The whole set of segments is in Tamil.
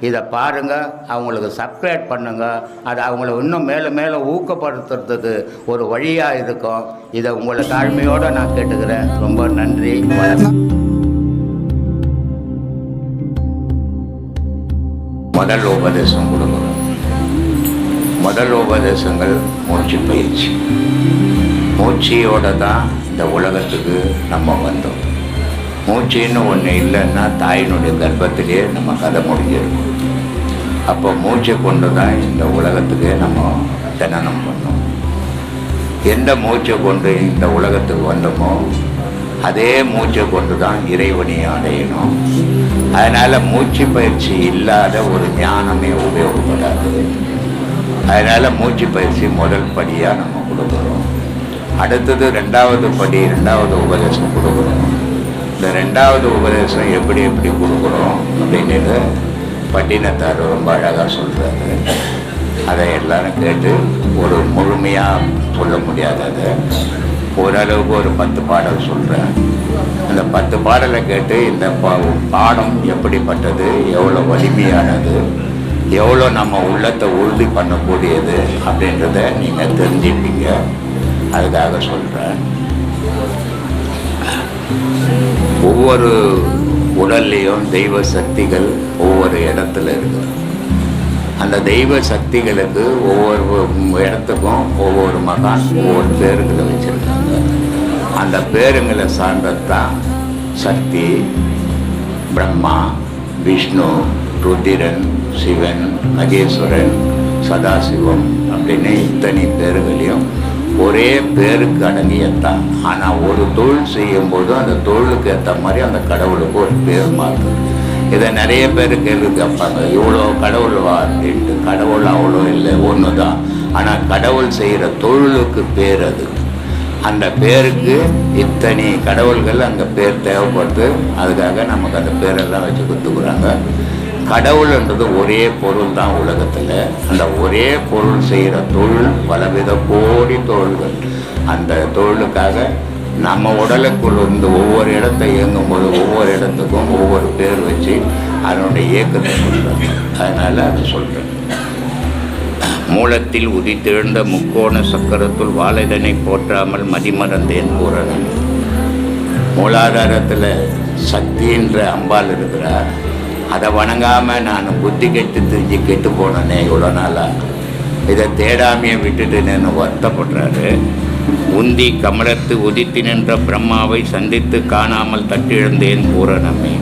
இதை பாருங்க அவங்களுக்கு சப்ஸ்கிரைப் பண்ணுங்கள் அது அவங்கள இன்னும் மேலே மேலே ஊக்கப்படுத்துறதுக்கு ஒரு வழியாக இருக்கும். இதை உங்களை தாழ்மையோடு நான் கேட்டுக்கிறேன். ரொம்ப நன்றி. வணக்கம். முதல் உபதேசம் கொடுக்குறோம் முதல் உபதேசங்கள் மூச்சு பயிற்சி. மூச்சியோட தான் இந்த உலகத்துக்கு நம்ம வந்தோம். மூச்சுன்னு ஒன்று இல்லைன்னா தாயினுடைய கர்ப்பத்திலேயே நம்ம கதை முடிஞ்சிருக்கும். அப்போ மூச்சை கொண்டு தான் இந்த உலகத்துக்கு நம்ம ஜனனம் பண்ணோம் எந்த மூச்சை கொண்டு இந்த உலகத்துக்கு வந்தோமோ அதே மூச்சை கொண்டு தான் இறைவனையும் அடையணும். அதனால் மூச்சு பயிற்சி இல்லாத ஒரு ஞானமே உபயோகப்படாது. அதனால் மூச்சு பயிற்சி முதல் படியாக நம்ம கொடுக்குறோம் அடுத்தது ரெண்டாவது படி ரெண்டாவது உபதேசம் கொடுக்குறோம் இந்த ரெண்டாவது உபதேசம் எப்படி எப்படி கொடுக்குறோம் அப்படின்னு பட்டினத்தார் ரொம்ப அழகாக சொல்கிறாரு அதை எல்லாரும் கேட்டு ஒரு முழுமையாக சொல்ல முடியாததை ஓரளவுக்கு ஒரு பத்து பாடல் சொல்கிறேன் அந்த பத்து பாடலை கேட்டு இந்த பா- பாடம் எப்படிப்பட்டது எவ்வளோ வலிமையானது எவ்வளோ நம்ம உள்ளத்தை உறுதி பண்ணக்கூடியது அப்படின்றத நீங்கள் தெரிஞ்சுப்பீங்க அதுக்காக சொல்கிறேன் ஒவ்வொரு உடல்லையும் தெய்வ சக்திகள் ஒவ்வொரு இடத்துல இருக்கு. அந்த தெய்வ சக்திகளுக்கு ஒவ்வொரு இடத்துக்கும் ஒவ்வொரு மகான் ஒவ்வொரு பேருங்களை வச்சுருக்காங்க. அந்த பேருங்களை சார்ந்ததுதான் சக்தி பிரம்மா விஷ்ணு ருத்திரன் சிவன் மகேஸ்வரன் சதாசிவம் அப்படின்னு இத்தனை பேர்களையும் ஒரே பேருக்கு அடங்கியத்தான் ஆனால் ஒரு தொழில் செய்யும்போது அந்த தொழிலுக்கு ஏற்ற மாதிரி அந்த கடவுளுக்கு ஒரு பேர் மாறுது. இதை நிறைய பேர் கேள்வி கேட்பாங்க இவ்வளோ கடவுள் வா அப்படின்ட்டு. கடவுள் அவ்வளோ இல்லை ஒன்று தான் ஆனால் கடவுள் செய்கிற தொழிலுக்கு பேர் அது. அந்த பேருக்கு இத்தனை கடவுள்கள் அங்கே பேர் தேவைப்படுது. அதுக்காக நமக்கு அந்த பேரெல்லாம் வச்சு கொடுத்துக்குறாங்க. கடவுள்ன்றது ஒரே பொருள் தான் உலகத்தில். அந்த ஒரே பொருள் செய்கிற தொழில் பலவித கோடி தொழில்கள். அந்த தொழிலுக்காக நம்ம உடலுக்குள் இருந்து ஒவ்வொரு இடத்தை இயங்கும்போது ஒவ்வொரு இடத்துக்கும் ஒவ்வொரு பேர் வச்சு அதனுடைய இயக்கத்தை சொல்கிறாங்க அதனால் அதை சொல்கிறேன் மூலத்தில் உதித்தெழுந்த முக்கோண சக்கரத்துள் வாழைதனை போற்றாமல் மதிமறந்தேன் பூரணம் மூலாதாரத்தில் சக்தின்ற அம்பாள் இருக்கிறார். அதை வணங்காமல் நான் புத்தி கெட்டு தெரிஞ்சு கெட்டு போனேனே இவ்வளோ நாளாக இதை தேடாமையை விட்டுட்டு நான் வருத்தப்படுறாரு. உந்தி கமலத்து உதித்து நின்ற பிரம்மாவை சந்தித்து காணாமல் தட்டிழந்தேன் பூரணமே.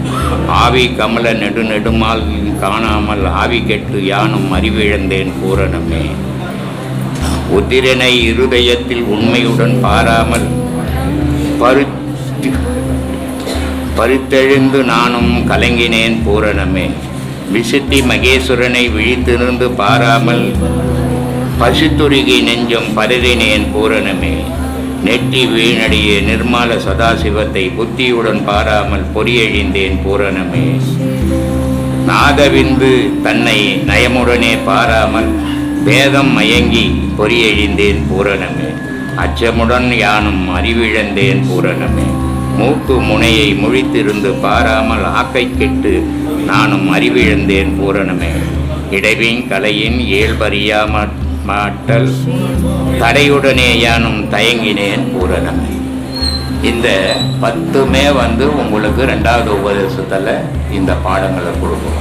ஆவி கமல நெடு நெடுமால் காணாமல் ஆவி கெட்டு யானும் அறிவிழந்தேன் பூரணமே. உதிரனை இருதயத்தில் உண்மையுடன் பாராமல் பரு பருத்தெழுந்து நானும் கலங்கினேன் பூரணமே. விசுத்தி மகேஸ்வரனை விழித்திருந்து பாராமல் பசித்துருகி நெஞ்சம் பருதினேன் பூரணமே. நெட்டி வீணடிய நிர்மால சதாசிவத்தை புத்தியுடன் பாராமல் பொறியழிந்தேன் பூரணமே. நாதவிந்து தன்னை நயமுடனே பாராமல் வேதம் மயங்கி பொறியழிந்தேன் பூரணமே. அச்சமுடன் யானும் அறிவிழந்தேன் பூரணமே. மூக்கு முனையை முழித்திருந்து பாராமல் ஆக்கை கெட்டு நானும் அறிவிழந்தேன் பூரணமே. இடைவின் கலையின் இயல்பறியாம மாட்டல். தடையுடனே யானும் தயங்கினேன் பூரணமே. இந்த பத்துமே வந்து உங்களுக்கு ரெண்டாவது உபதேசத்தில் இந்த பாடங்களை கொடுக்கும்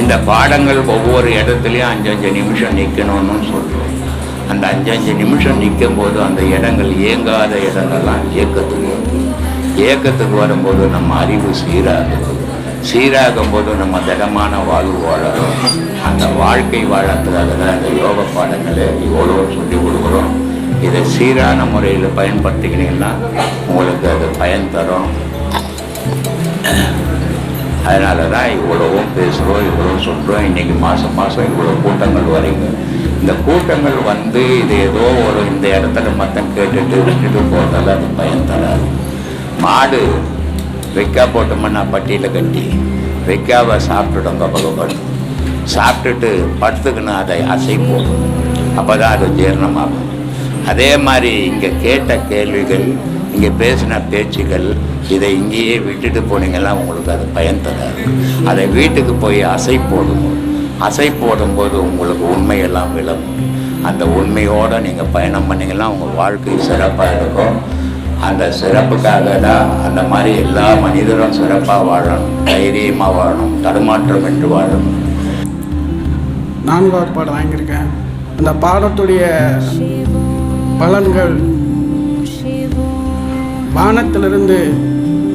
இந்த பாடங்கள் ஒவ்வொரு இடத்துலையும் அஞ்சஞ்சு நிமிஷம் நிற்கணும்னு சொல்கிறோம் அந்த அஞ்சஞ்சு நிமிஷம் நிற்கும் போது அந்த இடங்கள் இயங்காத இடங்கள்லாம் இயக்கத்துக்கு ஏக்கத்துக்கு இயக்கத்துக்கு வரும்போது நம்ம அறிவு சீராகும் சீராகும் போது நம்ம திடமான வாழ்வு வாழறோம். அந்த வாழ்க்கை வாழறதுக்காக தான் அந்த யோக பாடங்களை இவ்வளோ சொல்லி கொடுக்குறோம். இதை சீரான முறையில் பயன்படுத்திக்கினீங்கன்னா உங்களுக்கு அது பயன் தரும். அதனால தான் இவ்வளவும் பேசுகிறோம் இவ்வளோ சொல்கிறோம் இன்றைக்கி மாதம் மாதம் இவ்வளோ கூட்டங்கள் வரீங்க இந்த கூட்டங்கள் வந்து இது ஏதோ ஒரு இந்த இடத்துல மத்தம் கேட்டுட்டு விட்டுட்டு போகிறதால அது பயன் தராது. மாடு வெக்கா போட்டோம்னா பட்டியில் கட்டி வெக்காவை சாப்பிட்டுடும் கபகபன் சாப்பிட்டுட்டு படுத்துக்கின்னு அதை அசை போடும் அப்போ தான் அது ஜீரணமாகும். அதே மாதிரி இங்கே கேட்ட கேள்விகள் இங்கே பேசின பேச்சுகள் இதை இங்கேயே விட்டுட்டு போனீங்கன்னா உங்களுக்கு அது பயன் தராது. அதை வீட்டுக்கு போய் அசை போடுங்க அசை போடும்போது உங்களுக்கு உண்மையெல்லாம் விளங்கும். அந்த உண்மையோடு நீங்கள் பயணம் பண்ணிங்கன்னா உங்கள் வாழ்க்கை சிறப்பாக இருக்கும். அந்த சிறப்புக்காக தான் அந்த மாதிரி எல்லா மனிதரும் சிறப்பாக வாழணும் தைரியமாக வாழணும் தடுமாற்றம் என்று வாழணும். நான்காவது பாடம் வாங்கியிருக்கேன். அந்த பாடத்துடைய பலன்கள். வானத்திலிருந்து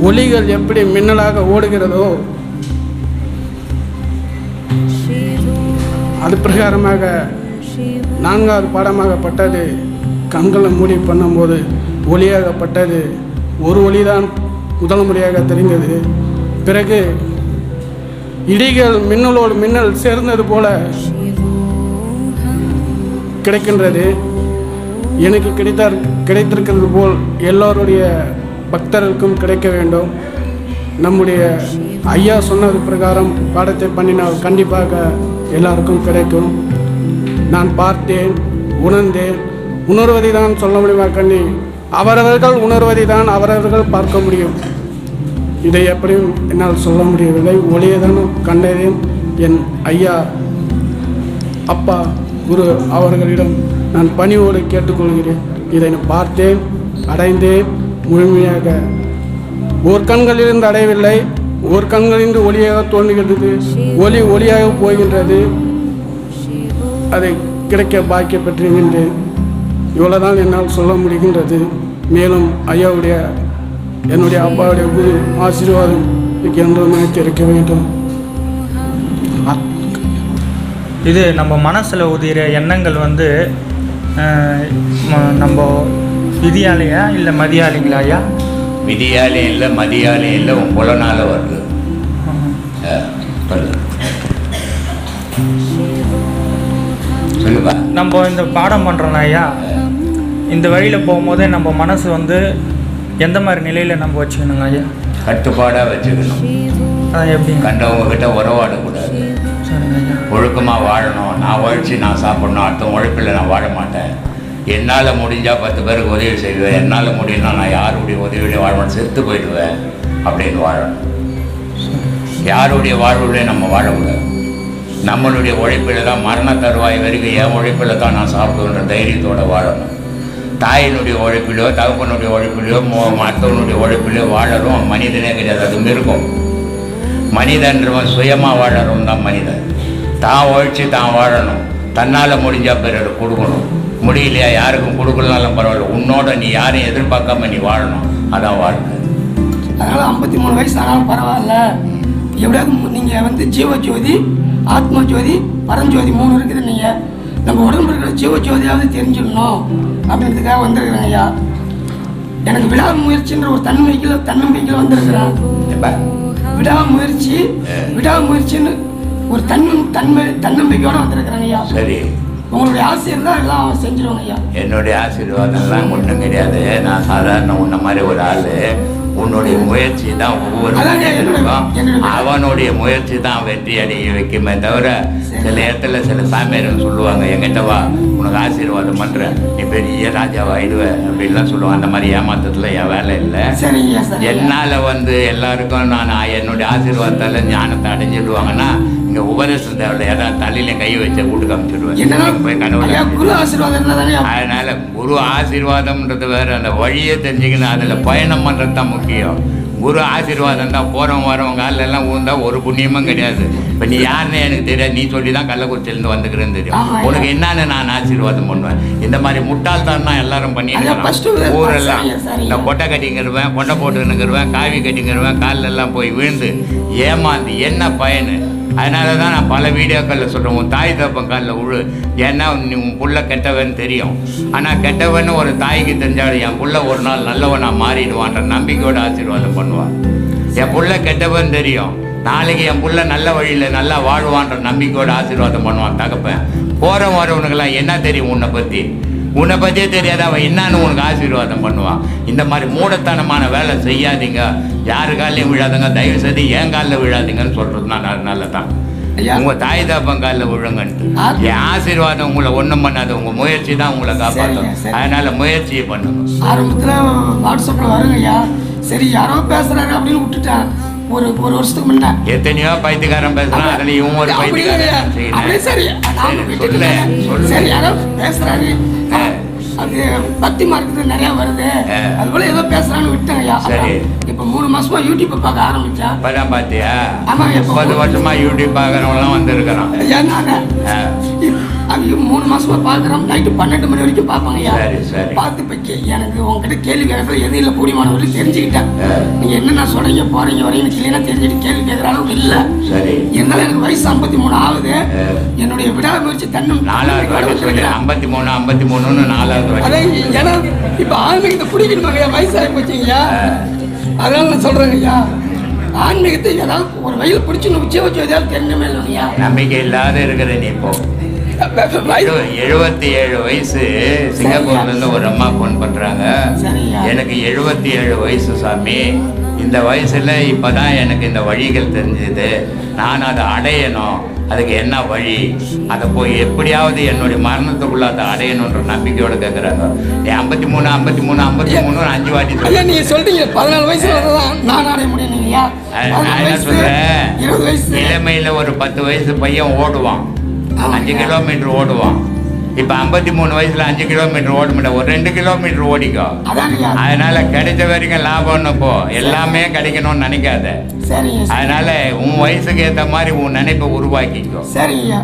ஒளிகள் எப்படி மின்னலாக ஓடுகிறதோ அது பிரகாரமாக நான்காவது பாடமாகப்பட்டது. கண்களை மூடி பண்ணும்போது ஒளியாகப்பட்டது. ஒரு ஒளிதான் முதல் முறையாக தெரிந்தது. பிறகு இடிகள் மின்னலோடு மின்னல் சேர்ந்தது போல கிடைக்கின்றது. எனக்கு கிடைத்தார் கிடைத்திருக்கிறது போல் எல்லோருடைய பக்தர்களுக்கும் கிடைக்க வேண்டும். நம்முடைய ஐயா சொன்னது பிரகாரம் பாடத்தை பண்ணினால் கண்டிப்பாக எல்லாருக்கும் கிடைக்கும். நான் பார்த்தேன் உணர்ந்தேன். உணர்வதை தான் சொல்ல முடியுமா கண்ணி? அவரவர்கள் உணர்வதை தான் அவரவர்கள் பார்க்க முடியும். இதை எப்படியும் என்னால் சொல்ல முடியவில்லை. ஒளியதனும் கண்டதேன் என் ஐயா அப்பா குரு அவர்களிடம் நான் பணிவோடு கேட்டுக்கொள்கிறேன். இதை நான் பார்த்தேன் அடைந்தேன். முழுமையாக ஒரு கண்களிலிருந்து அடையவில்லை. ஒரு கண்களிலிருந்து ஒளியாக தோன்றுகிறது ஒளி ஒளியாக போகின்றது. அதை கிடைக்க பாக்கிய பெற்றிருக்கின்றேன். இவ்வளவுதான் என்னால் சொல்ல முடிகின்றது. மேலும் ஐயாவுடைய என்னுடைய அப்பாவுடைய குரு ஆசீர்வாதம் எனக்கு என்றும் நினைத்திருக்க வேண்டும்? இது நம்ம மனசில் உதிர எண்ணங்கள் வந்து நம்ம விதியாலையா இல்லை மதியாலைங்களா ஐயா விதியாலையும் இல்லை மதியாலையும் இல்லை உன் புலனால வருது. சொல்லுப்பா. நம்ம இந்த பாடம் பண்ணுறோம் ஐயா. இந்த வழியில் போகும்போதே நம்ம மனசு வந்து எந்த மாதிரி நிலையில் நம்ம வச்சுக்கணுங்க ஐயா? கட்டுப்பாடாக வச்சுக்கணும். அதான் எப்படிங்க? கண்டவங்க கிட்ட உறவாடக்கூடாது ஒழுக்கமாக வாழணும். நான் உழைச்சி நான் சாப்பிடணும். அடுத்த உழைப்பில் நான் வாழ மாட்டேன். என்னால் முடிஞ்சால் பத்து பேருக்கு உதவி செய்வேன். என்னால் முடியலனா நான் யாருடைய உதவியிலையும் வாழ மாட்டேன் செத்து போயிடுவேன் அப்படின்னு வாழணும். யாருடைய வாழ்வுலையும் நம்ம வாழக்கூடாது. நம்மளுடைய உழைப்பில் தான் மரண தருவாய் வரைக்கும் என் உழைப்பில் தான் நான் சாப்பிடுவேன்ற தைரியத்தோடு வாழணும். தாயினுடைய உழைப்பிலோ தகப்பனுடைய உழைப்பிலோ மோ- மற்றவனுடைய உழைப்பிலோ வாழறோம். மனிதனே கிடையாது அதுவும் இருக்கும். மனிதன்றவன் சுயமாக வாழறோம் தான் மனிதன். தான் உழைச்சி தான் வாழணும். தன்னால் முடிஞ்சால் பிறர் கொடுக்கணும். முடியலையா யாருக்கும் கொடுக்கலனாலும் பரவாயில்ல. உன்னோட நீ யாரையும் எதிர்பார்க்காம நீ வாழணும். அதான் வாழ்க்கை. அதனால் ஐம்பத்தி மூணு வயசு ஆனாலும் பரவாயில்ல. எப்படியாவது நீங்கள் வந்து ஜீவ ஜோதி ஆத்ம ஜோதி பரஞ்சோதி மூணு இருக்குது நீங்கள் நம்ம உடம்பு இருக்கிற ஜீவ ஜோதியாவது தெரிஞ்சிடணும் அப்படின்றதுக்காக வந்திருக்கிறேன் ஐயா. எனக்கு விடாமுயற்சின்ற ஒரு தன்மைக்கில் தன்னம்பிக்கையில் வந்திருக்கிறேன். ஏப்பா? விடாமுயற்சி விடாமுயற்சின்னு ஒரு தன் தன்மை தன்னம்பிக்கையோட வந்திருக்கிறேன் ஐயா. சரி. உங்களுடைய ஆசை இருந்தால் எல்லாம் செஞ்சிருவாங்க ஐயா. என்னுடைய ஆசீர்வாதம்லாம் ஒன்றும் கிடையாது. நான் சாதாரண உன்ன மாதிரி ஒரு ஆள். உன்னுடைய முயற்சி தான் ஒவ்வொரு என்னோட- அவனுடைய முயற்சி தான் வெற்றி அடைய வைக்குமே தவிர சில இடத்துல சில சாமியார்கள் சொல்லுவாங்க எங்கிட்ட வா உனக்கு ஆசீர்வாதம் பண்ணுறேன் நீ பெரிய ராஜாவாயிடுவ அப்படின்லாம் சொல்லுவாங்க. அந்த மாதிரி ஏமாத்தத்தில் என் வேலை இல்லை. என்னால் வந்து எல்லாருக்கும் நான் என்னுடைய ஆசீர்வாதத்தால் ஞானத்தை அடைஞ்சிடுவாங்கன்னா இங்கே உபதேசம் தேவையில்ல ஏதாவது தலையில கை வச்ச என்னன்னா நீங்க போய் தானே அதனால குரு ஆசீர்வாதம்ன்றது வேற அந்த வழியை தெரிஞ்சுக்கணும் அதில் பயணம் பண்ணுறது தான் முக்கியம். குரு ஆசீர்வாதம் தான் போகிறவங்க வரவங்க காலில் எல்லாம் ஊந்தா ஒரு புண்ணியமும் கிடையாது. இப்போ நீ யாருன்னு எனக்கு தெரியாது நீ சொல்லி தான் கள்ளக்குறிச்சியிலேருந்து வந்துக்கிறேன்னு தெரியும். உனக்கு என்னன்னு நான் ஆசீர்வாதம் பண்ணுவேன். இந்த மாதிரி முட்டாள்தான் தான் எல்லாரும் பண்ணிட்டு ஊரெல்லாம். இந்த கொட்டை கட்டிங்கிறவன் கொண்டை போட்டுன்னுங்கிறவன் காவி கட்டிங்கிறவன் காலில் எல்லாம் போய் விழுந்து ஏமாந்து என்ன பயனு? அதனால தான் நான் பல வீடியோக்களில் சொல்கிறேன் உன் தாய் தப்பன் காலில் உழு. ஏன்னா நீ உன் புள்ள கெட்டவன் தெரியும். ஆனால் கெட்டவன்னு ஒரு தாய்க்கு தெரிஞ்சாலும் என் புள்ள ஒரு நாள் நல்லவனாக மாறிடுவான்ற நம்பிக்கையோட ஆசீர்வாதம் பண்ணுவான் என் புள்ள கெட்டவன் தெரியும். நாளைக்கு என் புள்ள நல்ல வழியில் நல்லா வாழ்வான்ற நம்பிக்கையோட ஆசீர்வாதம் பண்ணுவான் தகப்பன். போகிற வரவனுக்கெல்லாம் என்ன தெரியும் உன்னை பற்றி உன்னை பற்றியே தெரியாத. அவன் என்னன்னு உனக்கு ஆசீர்வாதம் பண்ணுவான். இந்த மாதிரி மூடத்தனமான வேலை செய்யாதீங்க. யாரு காலையும் விழாதுங்க. தயவு செய்து என் காலில் விழாதீங்கன்னு சொல்கிறது நான் நல்லதான் ஐயா. உங்க தாய் தாப்பன் காலில் விழுங்கன்ட்டு. என் ஆசீர்வாதம் உங்களை ஒன்றும் பண்ணாது. உங்க முயற்சி தான் உங்களை காப்பாற்றும். அதனால முயற்சியை பண்ணுங்க. ஆரம்பத்தில் வாட்ஸ்அப்பில் வருங்கய்யா. சரி யாரோ பேசுகிறாரு அப்படின்னு விட்டுட்டேன். ஒரு ஒரு வருஷத்துக்கு முன்னே எத்தனையோ பைத்தியக்காரன் பேசுறான் அதுல இவன் ஒரு? பைத்தியக்காரன் அப்படியே சரி. சொல்லு. சரி யாரோ பேசுறாரு. அது பக்தி மார்க்கெட்டு நிறைய வருது. அது போல ஏதோ பேசுறான்னு விட்டேன் ஐயா சரி. இப்போ மூணு மாசமா யூடியூப் பார்க்க ஆரம்பிச்சேன் இப்பதான் பாத்தியா ஆமா, முப்பது வருஷமா யூடியூப் வந்திருக்கிறான் நாங்க ஆ. இப்- அவங்க மூணு மாசமா பார்க்குறோம் நைட்டு பன்னெண்டு மணி வரைக்கும் பார்ப்பாங்க ஐயா சரி, சரி. பார்த்து இப்போ எனக்கு உங்ககிட்ட கேள்வி கேட்கறது எதுவும் இல்லை கூடியமான வரைக்கும் தெரிஞ்சுக்கிட்டேன். நீங்க என்னென்ன சொல்றீங்க போறீங்க வரீங்க கிளீனாக தெரிஞ்சுட்டு கேள்வி கேட்குற அளவுக்கு இல்லை. சரி. இருந்தாலும் எனக்கு வயசு ஐம்பத்தி மூணு ஆகுது. என்னுடைய விடாமுயற்சி தன்னும் நாலாவது ஐம்பத்தி மூணு ஐம்பத்தி மூணுன்னு நாலாவது அதான் ஏன்னா இப்ப ஆன்மீகத்தை பிடிக்கணும் ஐயா வயசாகி போச்சுங்கய்யா. அதனால நான் சொல்றேங்க ஐயா ஆன்மீகத்தை ஏதாவது ஒரு வயல் பிடிச்சு உச்சிய வச்சு ஏதாவது தெரிஞ்சமே இல்லையா நம்பிக்கை இல்லாத இருக்கிற நீ இப்போ எழுபத்தி ஏழு வயசு. சிங்கப்பூர்ல இருந்து ஒரு அம்மா ஃபோன் பண்றாங்க. சரியா. எனக்கு எழுபத்தி ஏழு வயசு சாமி. இந்த வயசுல இப்பதான் எனக்கு இந்த வழிகள் தெரிஞ்சது. நான் அதை அடையணும். அதுக்கு என்ன வழி? அதை போய் எப்படியாவது என்னுடைய மரணத்துக்குள்ள அதை அடையணுன்ற நம்பிக்கையோட கேட்குறாங்க ஐம்பத்தி மூணு ஐம்பத்தி மூணு ஐம்பத்தி மூணு அஞ்சு வாட்டி ஐயா சொல்லு நீங்க சொல்றீங்க. பதினாலு வயசுல தான் நான் அடைய முடியும் நான் என்ன சொல்றேன்? வயசு. இளமையில ஒரு பத்து வயசு பையன் ஓடுவான். அஞ்சு கிலோமீட்டர் ஓடுவான். இப்ப ஐம்பத்தி மூணு வயசுல அஞ்சு கிலோமீட்டர் ஓட முடியாது ஒரு ரெண்டு கிலோமீட்டர் ஓடிக்கோ. அதனால கிடைச்ச வரைக்கும் லாபம்னு போ. எல்லாமே கிடைக்கணும்னு நினைக்காத. அதனால உன் வயசுக்கு ஏத்த மாதிரி உன் நினைப்பை உருவாக்கிக்கோ.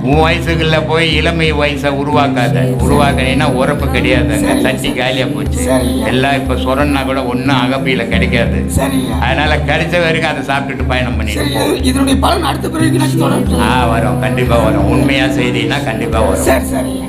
உன் வயசுக்குள்ள போய் இளமை வயசை உருவாக்காத. உருவாக்கினீங்கன்னா உறப்பு கிடையாதுங்க. தட்டி காலியா போச்சு. எல்லாம் இப்ப சொரன்னா கூட ஒன்றும் அகப்பியில கிடைக்காது. அதனால கிடைச்ச வரைக்கும் அதை சாப்பிட்டுட்டு பயணம் பண்ணிட்டு சரி. போ இது- இதனுடைய பலன் அடுத்த பிறகு நான் தொடர்ந்து ஆ வரும். கண்டிப்பா வரும். உண்மையா செய்தினா கண்டிப்பா வரும். சரி.